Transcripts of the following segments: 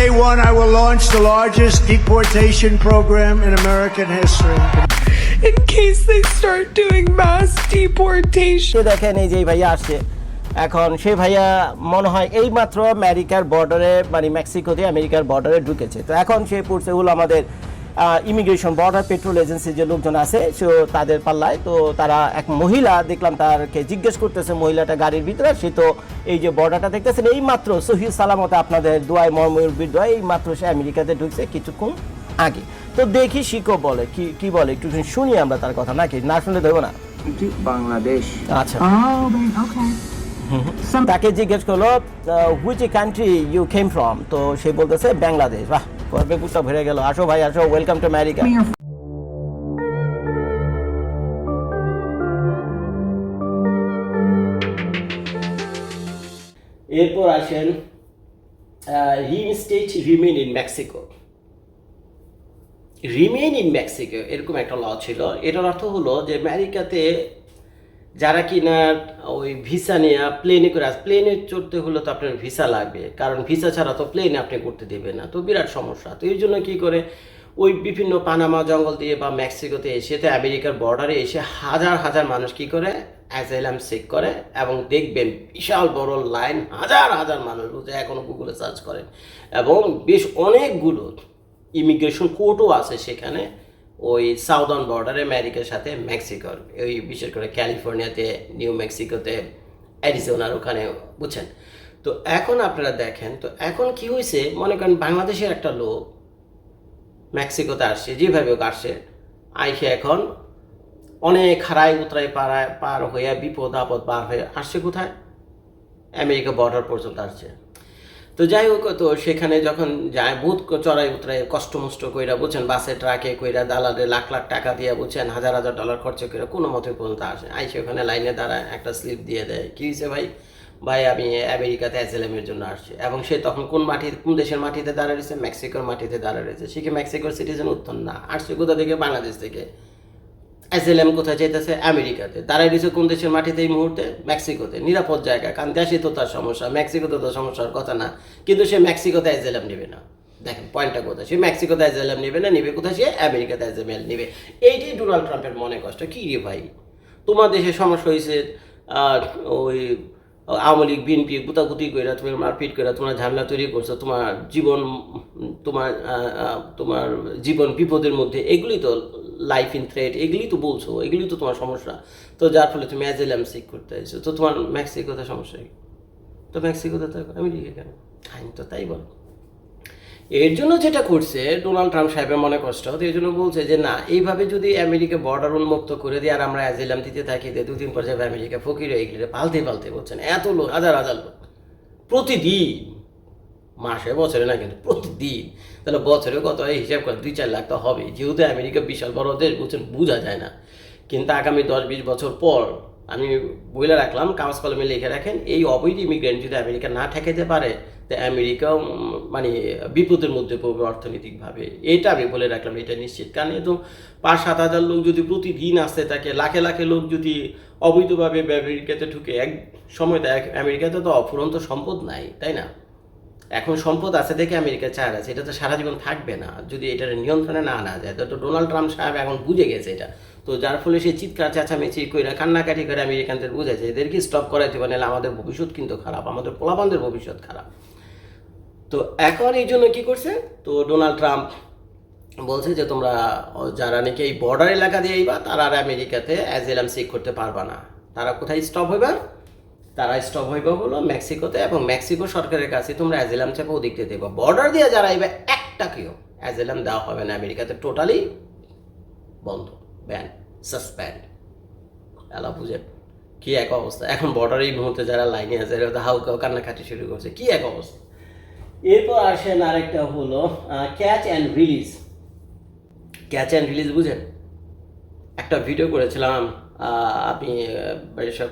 day one, I will launch the largest deportation program in American history. in case they start doing mass deportation. তো দেখেন এই যে ভাইয়া আসছে এখন সেই ভাইয়া মনে হয় এই মাত্র আমেরিকার বর্ডারে মানে মেক্সিকোতে আমেরিকার বর্ডারে ঢুকেছে তো এখন সে পড়ছে হলো আমাদের ইমিগ্রেশন বর্ডার পেট্রোল এজেন্সির যে লোকজন আছে সে তাদের পাল্লায় তো তারা এক মহিলা দেখলাম তারকে জিজ্ঞেস করতেছে মহিলাটা গাড়ির ভিতরে সে তো এই যে বর্ডারটা দেখতেছেন এই মাত্র সহি সালামতে আপনাদের দোয়াই মর্ময়ূর দোয়াই এই মাত্র সে আমেরিকাতে ঢুকছে কিছুক্ষণ আগে। তো দেখি শিকো বলে কি কি বলে? একটু শুনি আমরা তার কথা নাকি? না শুনলে দেবো না? বাংলাদেশ। আচ্ছা। Oh, তাকে জিজ্ঞেস করল which country you came from তো সে বলতেছে বাংলাদেশ। বাহ। গর্বে বুকটা ভরে গেল। আসো ভাই আসো ওয়েলকাম টু আমেরিকা এরপর আসেন reinstate remain in Mexico remain in Mexico এরকম একটা ল ছিল। এটার অর্থ হলো যে আমেরিকাতে যারা কি না ওই ভিসা নিয়ে প্লেনে করে আস প্লেনে চড়তে হলে তো আপনার ভিসা লাগবে, কারণ ভিসা ছাড়া তো প্লেনে আপনি করতে দেবে না, তো বিরাট সমস্যা। তো এই জন্য কী করে, ওই বিভিন্ন পানামা জঙ্গল দিয়ে বা মেক্সিকোতে এসে তো আমেরিকার বর্ডারে এসে হাজার হাজার মানুষ কি করে অ্যাজাইলাম চেক করে এবং দেখবেন বিশাল বড় লাইন হাজার হাজার মানুষ বুঝে এখনও গুগলে সার্চ করেন। এবং বেশ অনেকগুলো ইমিগ্রেশন কোর্টও আছে সেখানে। ওই সাউদার্ন বর্ডারে আমেরিকার সাথে মেক্সিকোর ওই বিশেষ করে ক্যালিফোর্নিয়াতে নিউ মেক্সিকোতে অ্যারিজোনার ওখানে বুঝছেন? তো এখন আপনারা দেখেন, তো এখন কি হয়েছে? মনে করেন বাংলাদেশের একটা লোক মেক্সিকোতে আসছে, যেভাবে হোক আসছে, আইসে এখন অনেক হারাই উতরাই পাড়ায় পার হয়ে বিপদ আপদ পার হয়ে আসছে কোথায়? আমেরিকা বর্ডার পর্যন্ত আসছে। তো যাই হোক, তো সেখানে যখন যায় বুথ চড়াই উতরাই কষ্ট মষ্ট কইরা বুঝছেন বাসে ট্রাকে কইরা দালালে লাখ লাখ টাকা দিয়ে বুঝছেন হাজার হাজার ডলার খরচ করে কোনো মতে পর্যন্ত আসে। আইসে ওখানে লাইনে দাঁড়ায়, একটা স্লিপ দিয়ে দেয়। কী হয়েছে ভাই? ভাই, আমি আমেরিকাতে অ্যাসেলামের জন্য আসছি। এবং সে তখন কোন মাটি, কোন দেশের মাটিতে দাঁড়া রয়েছে? মেক্সিকোর মাটিতে দাঁড়া রয়েছে। সে কি মেক্সিকোর সিটিজেন উত্তর? না। আসছে কোথা থেকে? বাংলাদেশ থেকে। অ্যাসেলাম কোথায় চাইতেছে আমেরিকাতে। দাঁড়াই দিয়েছে কোন দেশের মাটিতে এই মুহূর্তে? মেক্সিকোতে। নিরাপদ জায়গা। কারণ দেশে তো তার সমস্যা। মেক্সিকোতে তো সমস্যার কথা না। কিন্তু সে মেক্সিকোতে অ্যাসেলাম নেবে না। দেখেন পয়েন্টটা কোথায়? সে মেক্সিকোতে অ্যাসেলাম নেবে না, নেবে কোথায়? সে আমেরিকাতে অ্যাসেলাম নেবে। এইটাই ডোনাল্ড ট্রাম্পের মনে কষ্ট। কী রে ভাই? তোমার দেশে সমস্যা হয়েছে ওই আওয়ামী লীগ, বিএনপি গুতাগুতি করে তুমি মারপিট করে তোমার ঝামেলা তৈরি করছ, তোমার জীবন, তোমার তোমার জীবন বিপদের মধ্যে। এগুলি তো লাইফ ইন থ্রেট এগুলি তো বলছো এগুলি তো তোমার সমস্যা। তো যার ফলে তুমি অ্যাজেলাম সিক করতে এসেছ। তো তোমার মেক্সিকোতে সমস্যা তো মেক্সিকোতে তো আমি লিখে কেন? আইন তো তাই বল। এর জন্য যেটা করছে ডোনাল্ড ট্রাম্প সাহেবের মনে কষ্ট, তো এই জন্য বলছে যে, না, এইভাবে যদি আমেরিকা বর্ডার উন্মুক্ত করে দিয়ে আর আমরা অ্যাজিলাম দিতে থাকি যে দুদিন পর যাবে আমেরিকা ফকির হয়ে গেলে। পালতে পালতে বলছেন। এত লোক, হাজার হাজার লোক। প্রতিদিন, মাসে, বছরে না কিন্তু প্রতিদিন তাহলে বছরে কত হিসাব করে দুই চার লাখ তো হবে যেহেতু আমেরিকা বিশাল বড় দেশ বলছেন বোঝা যায় না। কিন্তু আগামী দশ বিশ বছর পর আমি বলে রাখলাম, কাগজ কলমে লিখে রাখেন, এই অবৈধ ইমিগ্রেন্ট যদি আমেরিকা না ঠেকাতে পারে, তো আমেরিকাও মানে বিপদের মধ্যে পড়বে অর্থনৈতিকভাবে। এটা আমি বলে রাখলাম, এটা নিশ্চিত। কারণ এ তো পাঁচ সাত হাজার লোক যদি প্রতিদিন আসতে থাকে লাখে লাখে লোক যদি অবৈধভাবে আমেরিকাতে ঢুকে, এক সময় এক- আমেরিকাতে তো অফুরন্ত সম্পদ নাই, তাই না? এখন সম্পদ আছে দেখে আমেরিকা চার আছে এটা তো সারা জীবন থাকবে না। যদি এটার নিয়ন্ত্রণে না আনা যায়, তো ডোনাল্ড ট্রাম্প সাহেব এখন বুঝে গেছে এটা। তো যার ফলে সে চিৎকার, চেঁচামেচি করে কান্নাকাটি করে আমেরিকানদের বুঝেছে এদেরকে স্টপ করাইতে পারে নাহলে আমাদের ভবিষ্যৎ কিন্তু খারাপ, আমাদের পোলাপানদের ভবিষ্যৎ খারাপ। তো এখন এই জন্য কি করছে? তো ডোনাল্ড ট্রাম্প বলছে যে, তোমরা যারা নাকি এই বর্ডার এলাকা দিয়ে আইবা, তারা আর আমেরিকাতে অ্যাজেলাম চেক করতে পারবা না। তারা কোথায় স্টপ হইবা? তারা স্টপ হইবা হলো মেক্সিকোতে এবং মেক্সিকো সরকারের কাছে তোমরা অ্যাজেলাম চাপা ওদিক দেবা বর্ডার দিয়ে যারা আইবে, একটা একটাকেও অ্যাজেলাম দেওয়া হবে না আমেরিকাতে টোটালি বন্ধ ব্যান সাসপেন্ড এলা বুঝেন কি এক অবস্থা। এখন বর্ডার এই মুহূর্তে যারা লাইনে আছে তো হাউকাও কান্নাকাটি শুরু করছে। কি এক অবস্থা। এরপর আসেন আরেকটা হলো catch and release catch and release বুঝেন? একটা ভিডিও করেছিলাম আপনি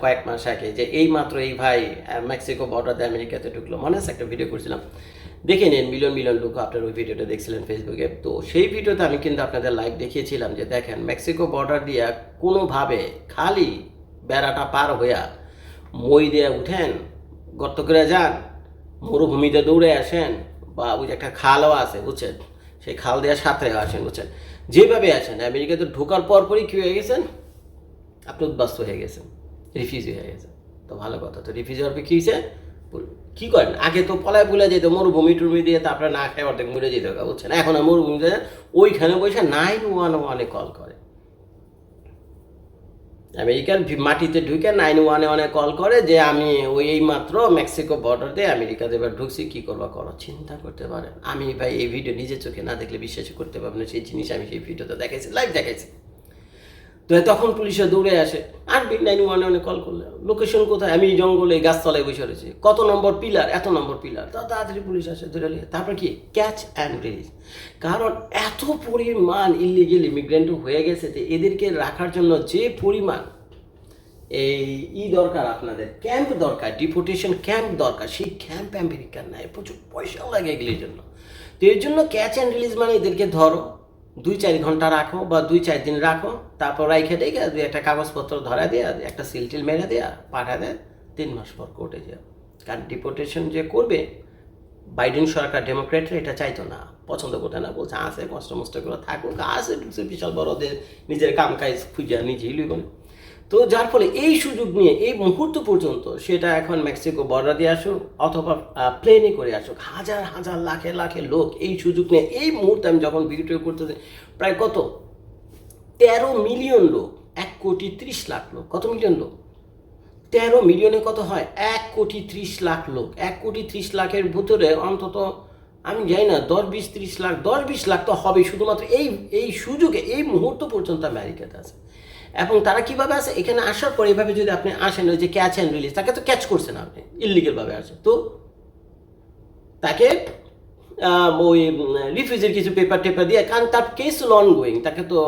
কয়েক মাস আগে যে এই মাত্র এই ভাই মেক্সিকো বর্ডার দিয়ে আমেরিকাতে ঢুকলো। মনে আছে একটা ভিডিও করেছিলাম? দেখে নিন মিলিয়ন মিলিয়ন লোক আপনার ওই ভিডিওটা দেখছিলেন ফেসবুকে তো সেই ভিডিওতে আমি কিন্তু আপনাদের লাইভ দেখিয়েছিলাম যে দেখেন, মেক্সিকো বর্ডার দিয়ে কোনোভাবে খালি বেড়াটা পার হইয়া মই দিয়ে উঠেন, গর্ত করে যান, মরুভূমিতে দৌড়ে আসেন, বা ওই একটা খালও আছে, বুঝছেন? সেই খাল দেওয়ার সাথে আসেন, বুঝছেন? যেভাবে আছেন আমেরিকাতে ঢোকার পরপরই কী হয়ে গেছেন? আপনি উদ্বাস্ত হয়ে গেছেন রিফিউজি হয়ে গেছেন। তো ভালো কথা তো রিফিউজি হওয়ার পর কী হয়েছে কী করেন? আগে তো পলায় পুলে যেত মরুভূমি টুমি দিয়ে তারপরে না খেয়ে অর্ধেক মরে যেত গা, বুঝছেন? এখন মরুভূমিতে ওইখানে বসে নাইন ওয়ান ওয়ানে কল করে। আমেরিকার মাটিতে ঢুকে নাইন ওয়ানে ওয়ানে কল করে যে আমি ওই এই মাত্র মেক্সিকো বর্ডার দিয়ে আমেরিকাতে এবার ঢুকছি কী করবা করো চিন্তা করতে পারেন? আমি ভাই এই ভিডিও নিজের চোখে না দেখলে বিশ্বাস করতে পারবেন সেই জিনিস আমি সেই ভিডিওতে দেখাইছি লাইভ দেখাইছি। তো তখন পুলিশে দৌড়ে আসে। আর বিগ নাইন ওয়ানে ওয়ানে কল করলে। লোকেশন কোথায়? আমি জঙ্গলে গাছতলায় বসে রয়েছি। কত নম্বর পিলার এত নম্বর পিলার তা তাড়াতাড়ি পুলিশ আসে ধরে নিয়ে। তারপর কি? ক্যাচ অ্যান্ড রিলিজ কারণ এত পরিমাণ ইলিগেল ইমিগ্রেন্ট হয়ে গেছে যে এদেরকে রাখার জন্য যে পরিমাণ এই ই দরকার আপনাদের। ক্যাম্প দরকার ডিপোটেশন ক্যাম্প দরকার। সেই ক্যাম্প আমেরিকার নাই। প্রচুর পয়সাও লাগে এগুলির জন্য। তো এর জন্য ক্যাচ অ্যান্ড রিলিজ মানে এদেরকে ধরো। দুই চার ঘণ্টা রাখো বা দুই চার দিন রাখো, তারপর রাইখে দেখে দুই একটা কাগজপত্র ধরা দেয়া একটা সিল টিল মেরে দেয়া পাঠা দেয় তিন মাস পর কোর্টে যাও। কারণ ডিপোর্টেশন যে করবে বাইডেন সরকার ডেমোক্রেটরা এটা চাইতো না, পছন্দ করতে না, বলছে আসে কষ্ট মষ্ট করে থাকুক আসে বিশাল বড়দের নিজের কাম কাজ খুঁজে নিজেই লইবেন তো যার ফলে এই সুযোগ নিয়ে এই মুহূর্ত পর্যন্ত সেটা এখন মেক্সিকো বর্ডার দিয়ে আসুক অথবা প্লেনে করে আসুক, হাজার হাজার, লাখে লাখে লোক এই সুযোগ নিয়ে, এই মুহূর্তে আমি যখন ভিডিও করতেছি প্রায় কত? তেরো মিলিয়ন লোক, এক কোটি ত্রিশ লাখ লোক। কত মিলিয়ন লোক? তেরো মিলিয়নে কত হয়? এক কোটি ত্রিশ লাখ লোক। এক কোটি ত্রিশ লাখের ভিতরে অন্তত, আমি জানি না, দশ বিশ ত্রিশ লাখ, দশ বিশ লাখ তো হবে শুধুমাত্র এই এই সুযোগে, এই মুহূর্ত পর্যন্ত আমেরিকাতে আছে। এবং তারা কীভাবে আসে এখানে আসার পর এভাবে যদি আপনি আসেন, ওই যে ক্যাচ অ্যান্ড রিলিজ তাকে তো ক্যাচ করছেন আপনি ইলিগেলভাবে আসে। তো তাকে ওই রিফিউজির কিছু পেপার টেপার দিয়ে, কারণ তার কেস হলো অনগোয়িং তাকে তো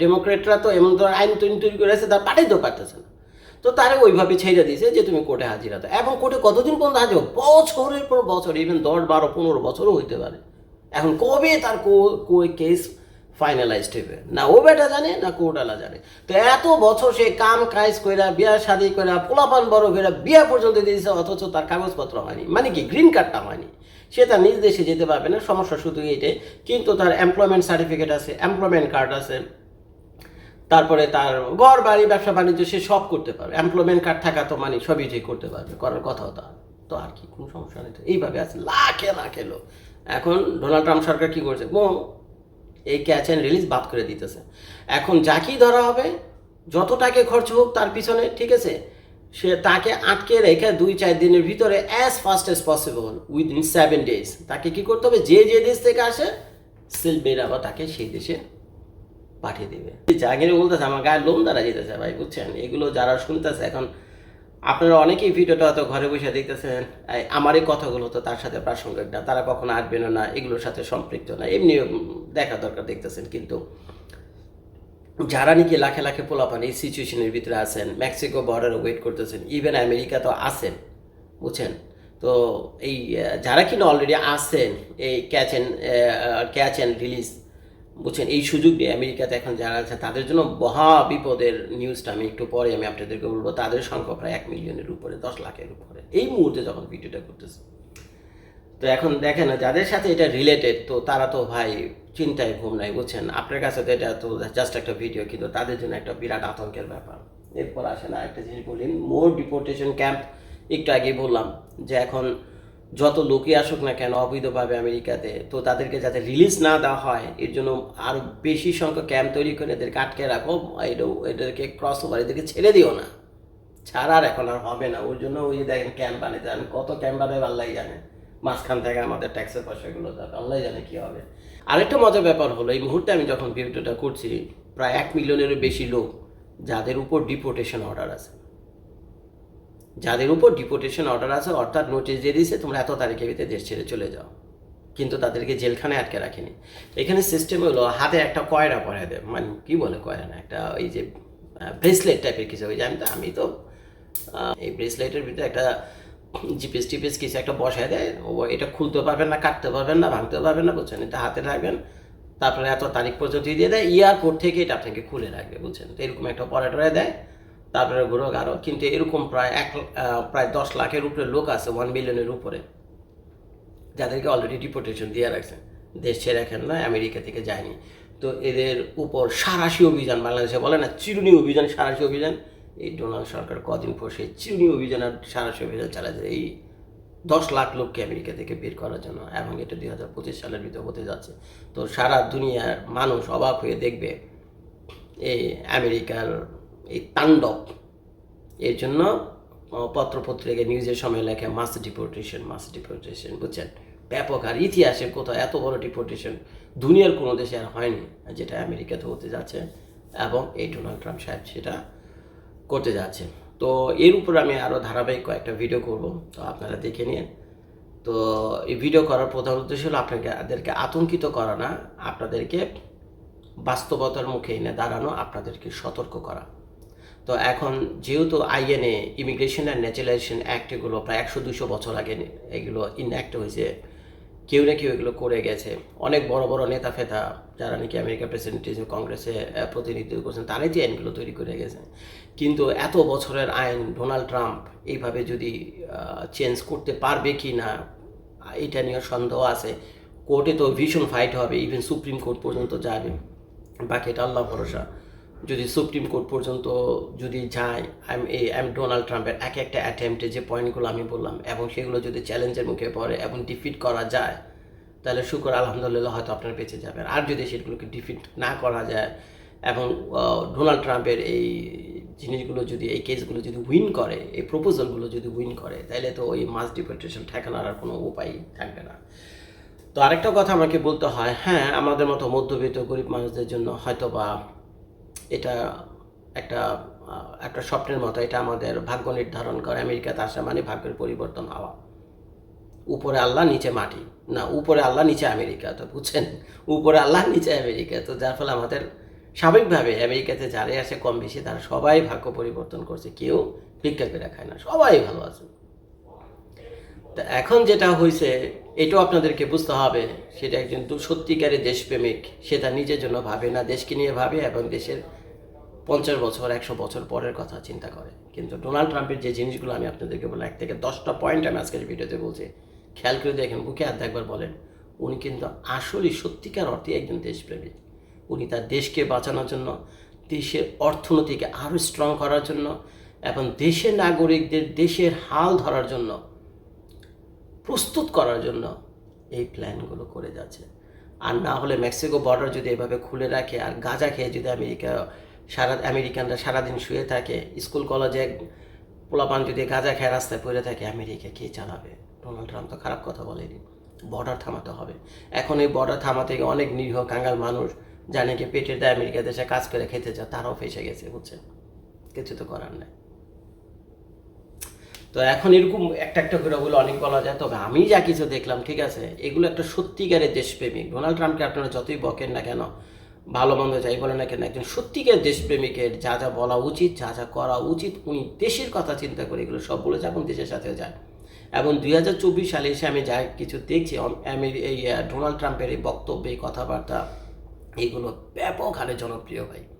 ডেমোক্রেটরা তো এমন ধর আইন তৈরি তৈরি করে আছে, তার পাঠাইতেও পারতেছে না। তো তারা ওইভাবে ছেড়ে দিয়েছে যে তুমি কোর্টে হাজির হতো এবং কোর্টে কতদিন পর্যন্ত হাজির বছরের পর বছর ইভেন দশ, বারো, পনেরো বছরও হইতে পারে। এখন কবে তার কেস ফাইনালাইজড হবে। না ও বেটা জানে, না কোটালা জানে। তো এত বছর সে কাম, কাজ কইরা, বিয়া শাদি কইরা, পোলাপান বড় কইরা বিয়া পর্যন্ত দিয়েছে অথচ তার কাগজপত্র হয়নি। মানে কি গ্রিন কার্ডটা হয়নি। সে তার নিজ দেশে যেতে পারবে না, সমস্যা শুধু এইটাই। কিন্তু তার এমপ্লয়মেন্ট সার্টিফিকেট আছে এমপ্লয়মেন্ট কার্ড আছে। তারপরে তার ঘর, বাড়ি, ব্যবসা, বাণিজ্য, সে সব করতে পারবে। এমপ্লয়মেন্ট কার্ড থাকা তো মানে সবই যে করতে পারবে, করার কথাও তা। তো আর কি, কোনো সমস্যা নেই তো। এইভাবে আছে, লাখে লাখে লোক। এখন ডোনাল্ড ট্রাম্প সরকার কি করছে? এই ক্যাচ অ্যান্ড রিলিজ বাদ করে দিতেছে। এখন যাকেই ধরা হবে যত টাকা খরচ হোক তার পিছনে, ঠিক আছে, সে তাকে আটকে রেখে দুই চার দিনের ভিতরে as fast as possible within seven days তাকে কি করতে হবে? যে যে দেশ থেকে আসে সিল বেরাবা তাকে সেই দেশে পাঠিয়ে দেবে। জাগিরে বলতেছে, আমার গায়ে লোম দ্বারা যেতেছে ভাই, বুঝছেন? এগুলো যারা শুনতেছে এখন আপনারা অনেকেই ভিডিওটা হয়তো ঘরে বসে দেখতেছেন আমার এই কথাগুলো তো তার সাথে প্রাসঙ্গিক না, তারা কখনো আসবেনও না, এগুলোর সাথে সম্পৃক্ত না এমনি দেখা দরকার দেখতেছেন কিন্তু যারা নাকি লাখে লাখে পোলাপান এই সিচুয়েশনের ভিতরে আছেন মেক্সিকো বর্ডারে ওয়েট করতেছেন ইভেন আমেরিকা তো আছেন, বুঝছেন? তো এই যারা কিনা অলরেডি আছেন এই catch and catch and release বুঝছেন এই সুযোগ নিয়ে আমেরিকাতে এখন যারা আছে, তাদের জন্য মহা বিপদের নিউজটা আমি একটু পরে আমি আপনাদেরকে বলব। তাদের সংখ্যা প্রায় এক মিলিয়নের উপরে, দশ লাখের উপরে। এই মুহূর্তে যখন ভিডিওটা করতেছে, তো এখন দেখেন যাদের সাথে এটা রিলেটেড তো তারা তো ভাই চিন্তায় ঘুম নাই, বুঝছেন? আপনার কাছে তো এটা তো জাস্ট একটা ভিডিও কিন্তু তাদের জন্য একটা বিরাট আতঙ্কের ব্যাপার। এরপর আসে না, একটা জিনিস বলি মোর ডিপোর্টেশন ক্যাম্প একটু আগেই বললাম যে এখন যত লোকই আসুক না কেন অবৈধভাবে আমেরিকাতে, তো তাদেরকে যাতে রিলিজ না দেওয়া হয়, এর জন্য আরও বেশি সংখ্যক ক্যাম্প তৈরি করে এদেরকে আটকে রাখো এটাও এদেরকে ক্রস ওভার এদেরকে ছেড়ে দিও না। ছাড়ার এখন আর হবে না, ওর জন্য ওই যে দেখেন ক্যাম্প বানিয়ে দেন কত ক্যাম্প বানাবে আল্লাহ জানে। মাঝখান থেকে আমাদের ট্যাক্সের পয়সাগুলো আল্লাহ জানে কি হবে। আরেকটা মজার ব্যাপার হলো, এই মুহূর্তে আমি যখন ভিডিওটা করছি, প্রায় এক মিলিয়নেরও বেশি লোক, যাদের উপর ডিপোর্টেশন অর্ডার আছে। যাদের উপর ডিপোর্টেশন অর্ডার আছে, অর্থাৎ নোটিশ দিয়ে দিয়েছে, তোমরা এত তারিখের ভিতরে দেশ ছেড়ে চলে যাও। কিন্তু তাদেরকে জেলখানে আটকে রাখেনি। এখানে সিস্টেম হলো, হাতে একটা কয়রা পরায় দেয়। মানে কি বলে কয়রা না, একটা ওই যে ব্রেসলেট টাইপের কিছু। ওই যে আমি তো আমি তো এই ব্রেসলেটের ভিতরে একটা জিপিএস, টিপিএস কিছু একটা বসায় দেয়। ও এটা খুলতে পারবেন না, কাটতে পারবেন না ভাঙতে পারবেন না, বুঝছেন? এটা হাতে রাখবেন, তারপরে এত তারিখ পর্যন্ত দিয়ে দেয়। এয়ারপোর্ট থেকে এটা আপনাকে খুলে রাখবে, বুঝছেন? তো এরকম একটা পরাটরে দেয়। তারপরে ঘুরো গারো কিন্তু এরকম প্রায় এক প্রায় দশ লাখের উপরে লোক আছে ওয়ান মিলিয়নের উপরে, যাদেরকে অলরেডি ডিপোর্টেশন দিয়ে রাখছেন দেশ ছেড়ে রাখেন না আমেরিকা থেকে যায়নি। তো এদের উপর সারাশি অভিযান, বাংলাদেশে বলে না, চিরুনি অভিযান, সারাশি অভিযান। এই ডোনাল্ড সরকার কদিন পর সেই চিরুনি অভিযান আর সারাশি অভিযান চালাচ্ছে এই দশ লাখ লোককে আমেরিকা থেকে বের করার জন্য, এবং এটা দুই হাজার পঁচিশ সালের ভিতর হতে যাচ্ছে। তো সারা দুনিয়ার মানুষ অবাক হয়ে দেখবে, এই আমেরিকার এই তাণ্ডব। এর জন্য পত্রপত্রিকা নিউজের সময় লেখে মাস ডিপোর্টেশন মাস ডিপোর্টেশন বুঝছেন? ব্যাপক আর ইতিহাসের কোথাও এত বড় ডিপোর্টেশন দুনিয়ার কোনো দেশে আর হয়নি, যেটা আমেরিকাতে হতে যাচ্ছে এবং এই ডোনাল্ড ট্রাম্প সাহেব সেটা করতে যাচ্ছে। তো এর উপর আমি আরও ধারাবাহিক কয়েকটা ভিডিও করব, তো আপনারা দেখে নিন। তো এই ভিডিও করার প্রধান উদ্দেশ্য হলো আপনাকে, আপনাদেরকে আতঙ্কিত করা না, আপনাদেরকে বাস্তবতার মুখে এনে দাঁড়ানো, আপনাদেরকে সতর্ক করা। তো এখন যেহেতু INA immigration and naturalization act এগুলো প্রায় একশো দুশো বছর আগে এগুলো ইনঅ্যাক্ট হয়েছে, কেউ না কেউ এগুলো করে গেছে। অনেক বড় বড় নেতা ফেতা যারা নাকি আমেরিকা প্রেসিডেন্ট কংগ্রেসে প্রতিনিধিত্ব করছেন, তারাই তো আইনগুলো তৈরি করে গেছে। কিন্তু এত বছরের আইন ডোনাল্ড ট্রাম্প এইভাবে যদি চেঞ্জ করতে পারবে কি না, এটা নিয়ে সন্দেহ আছে। কোর্টে তো ভীষণ ফাইট হবে ইভেন সুপ্রিম কোর্ট পর্যন্ত যাবে। বাকি এটা আল্লাহ ভরসা। যদি সুপ্রিম কোর্ট পর্যন্ত যদি যায় আই এই এম ডোনাল্ড ট্রাম্পের এক একটা অ্যাটেম্পটে যে পয়েন্টগুলো আমি বললাম, এবং সেগুলো যদি চ্যালেঞ্জের মুখে পড়ে এবং ডিফিট করা যায়, তাহলে শুকর আলহামদুলিল্লাহ হয়তো আপনার বেঁচে যাবেন আর যদি সেগুলোকে ডিফিট না করা যায়, এবং ডোনাল্ড ট্রাম্পের এই জিনিসগুলো যদি, এই কেসগুলো যদি উইন করে, এই প্রপোজালগুলো যদি উইন করে, তাহলে তো ওই মাস ডিপোর্টেশন ঠেকানোর আর কোনো উপায় থাকবে না। তো আরেকটা কথা আমাকে বলতে হয় হ্যাঁ আমাদের মতো মধ্যবিত্ত গরিব মানুষদের জন্য হয়তো বা এটা একটা একটা স্বপ্নের মতো। এটা আমাদের ভাগ্য নির্ধারণ করে। আমেরিকাতে আসা মানে ভাগ্যের পরিবর্তন হওয়া। উপরে আল্লাহ, নিচে মাটি। না, উপরে আল্লাহ, নিচে আমেরিকা। তো বুঝছেন? উপরে আল্লাহ, নিচে আমেরিকা। তো যার ফলে আমাদের স্বাভাবিকভাবে আমেরিকাতে যারাই আসে কম বেশি তারা সবাই ভাগ্য পরিবর্তন করছে। কেউ ভিক্ষা করে খায় না। সবাই ভালো আছে। তা এখন যেটা হয়েছে এটাও আপনাদেরকে বুঝতে হবে, সেটা একজন সত্যিকারের দেশপ্রেমিক, সে তার নিজের জন্য ভাবে না, দেশকে নিয়ে ভাবে এবং দেশের পঞ্চাশ বছর, একশো বছর পরের কথা চিন্তা করে। কিন্তু ডোনাল্ড ট্রাম্পের যে জিনিসগুলো আমি আপনাদেরকে বললাম, এক থেকে দশটা পয়েন্ট আমি আজকের ভিডিওতে বলছি, খেয়াল করে দেখেন, বুকে হাত একবার বলেন, উনি কিন্তু আসলেই সত্যিকার অর্থে একজন দেশপ্রেমিক। উনি তার দেশকে বাঁচানোর জন্য, দেশের অর্থনীতিকে আরও স্ট্রং করার জন্য এবং দেশের নাগরিকদের দেশের হাল ধরার জন্য প্রস্তুত করার জন্য এই প্ল্যানগুলো করে যাচ্ছে। আর না হলে মেক্সিকো বর্ডার যদি এভাবে খুলে রাখে, আর গাঁজা খেয়ে যদি আমেরিকা, সারা, আমেরিকানরা সারাদিন শুয়ে থাকে, স্কুল, কলেজে পোলাপান যদি গাঁজা খেয়ে রাস্তায় পড়ে থাকে, আমেরিকা কে চালাবে? ডোনাল্ড ট্রাম্প তো খারাপ কথা বলেনি। বর্ডার থামাতে হবে। এখন এই বর্ডার থামাতে গিয়ে অনেক নিরীহ কাঙ্গাল মানুষ জানে কি পেটের দেয় আমেরিকা দেশে কাজ করে খেতে চায়, তারাও ফেসে গেছে, বুঝছেন? কিছু তো করার নেই। তো এখন এরকম একটা একটা করে ওগুলো অনেক বলা যায়। তবে আমি যা কিছু দেখলাম, ঠিক আছে, এগুলো একটা সত্যিকারের দেশপ্রেমিক। ডোনাল্ড ট্রাম্পকে আপনারা যতই বকেন না কেন, ভালো মন্দ যাই বলেন না কেন, একজন সত্যিকার দেশপ্রেমিকের যা যা বলা উচিত, যা যা করা উচিত, উনি দেশের কথা চিন্তা করে এগুলো সব বলে এখন দেশের সাথে যায়। এবং দুই হাজার চব্বিশ সালে এসে আমি যা কিছু দেখছি আমেরি- এই ডোনাল্ড ট্রাম্পের এই বক্তব্য এই কথাবার্তা, এগুলো ব্যাপক হারে জনপ্রিয় ভাই।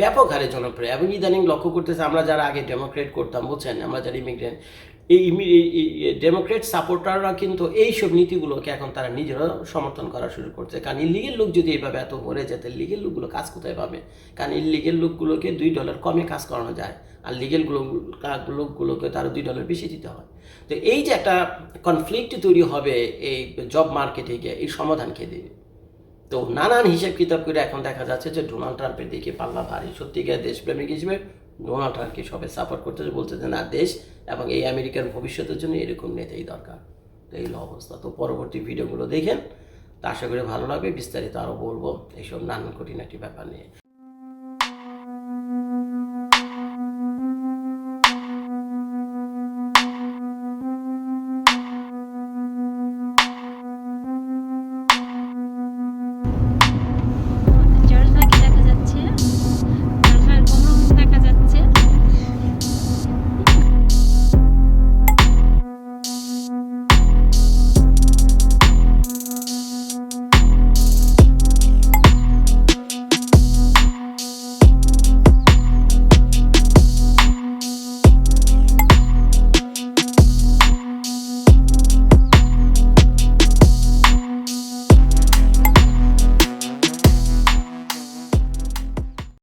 ব্যাপক হারে জনপ্রিয়। এবং ইদানিং লক্ষ্য করতেছে আমরা যারা আগে ডেমোক্রেট করতাম, বুঝছেন? আমরা যারা ইমিগ্রেন্ট এই ডেমোক্রেট সাপোর্টাররা কিন্তু এইসব নীতিগুলোকে এখন তারা নিজেরা সমর্থন করা শুরু করছে। কারণ ইলিগেল লোক যদি এইভাবে এত ভরে যেতে লিগেল লোকগুলো কাজ কোথায় পাবে? কারণ ইলিগেল লোকগুলোকে দুই ডলার কমে কাজ করানো যায়। আর লিগেলগুলো লোকগুলোকে তারা দুই ডলার বেশি দিতে হয়। তো এই যে একটা কনফ্লিক্ট তৈরি হবে এই জব মার্কেটে গিয়ে, এই সমাধান কে দেবে? তো নানান হিসেব কিতাব করে এখন দেখা যাচ্ছে যে ডোনাল্ড ট্রাম্পের দিকে পাল্লা ভারী। সত্যিকার দেশপ্রেমিক হিসেবে ডোনাল্ড ট্রাম্পকে সবাই সাপোর্ট করতেছে বলছে যে, না, দেশ এবং এই আমেরিকার ভবিষ্যতের জন্য এরকম নেতাই দরকার। তো এই অবস্থা। তো পরবর্তী ভিডিওগুলো দেখেন। তা আশা করি ভালো লাগবে। বিস্তারিত আরও বলব। এইসব নানান কঠিন একটি ব্যাপার নিয়ে।